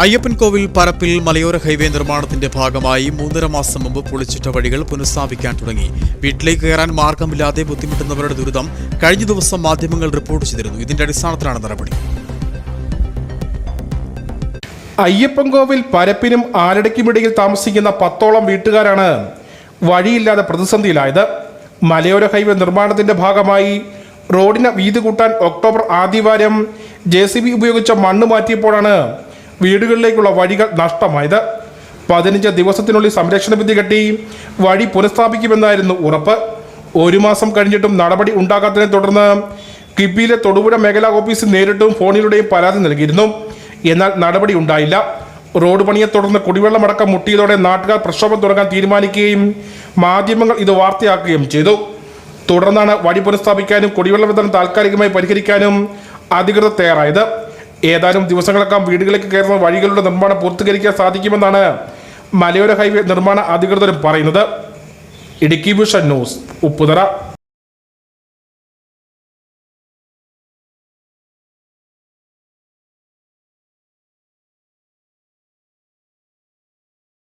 അയ്യപ്പൻകോവിൽ പരപ്പിൽ മലയോര ഹൈവേ നിർമ്മാണത്തിന്റെ ഭാഗമായി മൂന്നര മാസം മുമ്പ് പൊളിച്ചിട്ട വഴികൾ പുനഃസ്ഥാപിക്കാൻ തുടങ്ങി. വീട്ടിലേക്ക് കയറാൻ മാർഗമില്ലാതെ ബുദ്ധിമുട്ടുന്നവരുടെ ദുരിതം കഴിഞ്ഞ ദിവസം മാധ്യമങ്ങൾ റിപ്പോർട്ട് ചെയ്തിരുന്നു. ഇതിന്റെ അടിസ്ഥാനത്തിലാണ് നടപടി. അയ്യപ്പൻകോവിൽ പരപ്പിനും ആലടയ്ക്കുമിടയിൽ താമസിക്കുന്ന പത്തോളം വീട്ടുകാരാണ് വഴിയില്ലാതെ പ്രതിസന്ധിയിലായത്. മലയോര ഹൈവേ നിർമ്മാണത്തിന്റെ ഭാഗമായി റോഡിന് വീതി കൂട്ടാൻ ഒക്ടോബർ ആദ്യവാരം ജെ സി ബി ഉപയോഗിച്ച മണ്ണ് മാറ്റിയപ്പോഴാണ് വീടുകളിലേക്കുള്ള വഴികൾ നഷ്ടമായത്. പതിനഞ്ച് ദിവസത്തിനുള്ളിൽ സംരക്ഷണ വിധി കെട്ടി വഴി പുനഃസ്ഥാപിക്കുമെന്നായിരുന്നു ഉറപ്പ്. ഒരു മാസം കഴിഞ്ഞിട്ടും നടപടി ഉണ്ടാകാത്തതിനെ തുടർന്ന് കിബിയിലെ തൊടുപുഴ മേഖലാ ഓഫീസ് നേരിട്ടും ഫോണിലൂടെയും പരാതി നൽകിയിരുന്നു. എന്നാൽ നടപടി ഉണ്ടായില്ല. റോഡ് പണിയെ തുടർന്ന് കുടിവെള്ളമടക്കം മുട്ടിയതോടെ നാട്ടുകാർ പ്രക്ഷോഭം തുടങ്ങാൻ തീരുമാനിക്കുകയും മാധ്യമങ്ങൾ ഇത് വാർത്തയാക്കുകയും ചെയ്തു. തുടർന്നാണ് വഴി പുനഃസ്ഥാപിക്കാനും കുടിവെള്ള വിതരണം താൽക്കാലികമായി പരിഹരിക്കാനും അധികൃതർ തയ്യാറായത്. ഏതാനും ദിവസങ്ങളൊക്കെ വീടുകളിലേക്ക് കയറുന്ന വഴികളുടെ നിർമ്മാണം പൂർത്തീകരിക്കാൻ സാധിക്കുമെന്നാണ് മലയോര ഹൈവേ നിർമ്മാണ അധികൃതരും പറയുന്നത്. Idukki vision news Upputhara.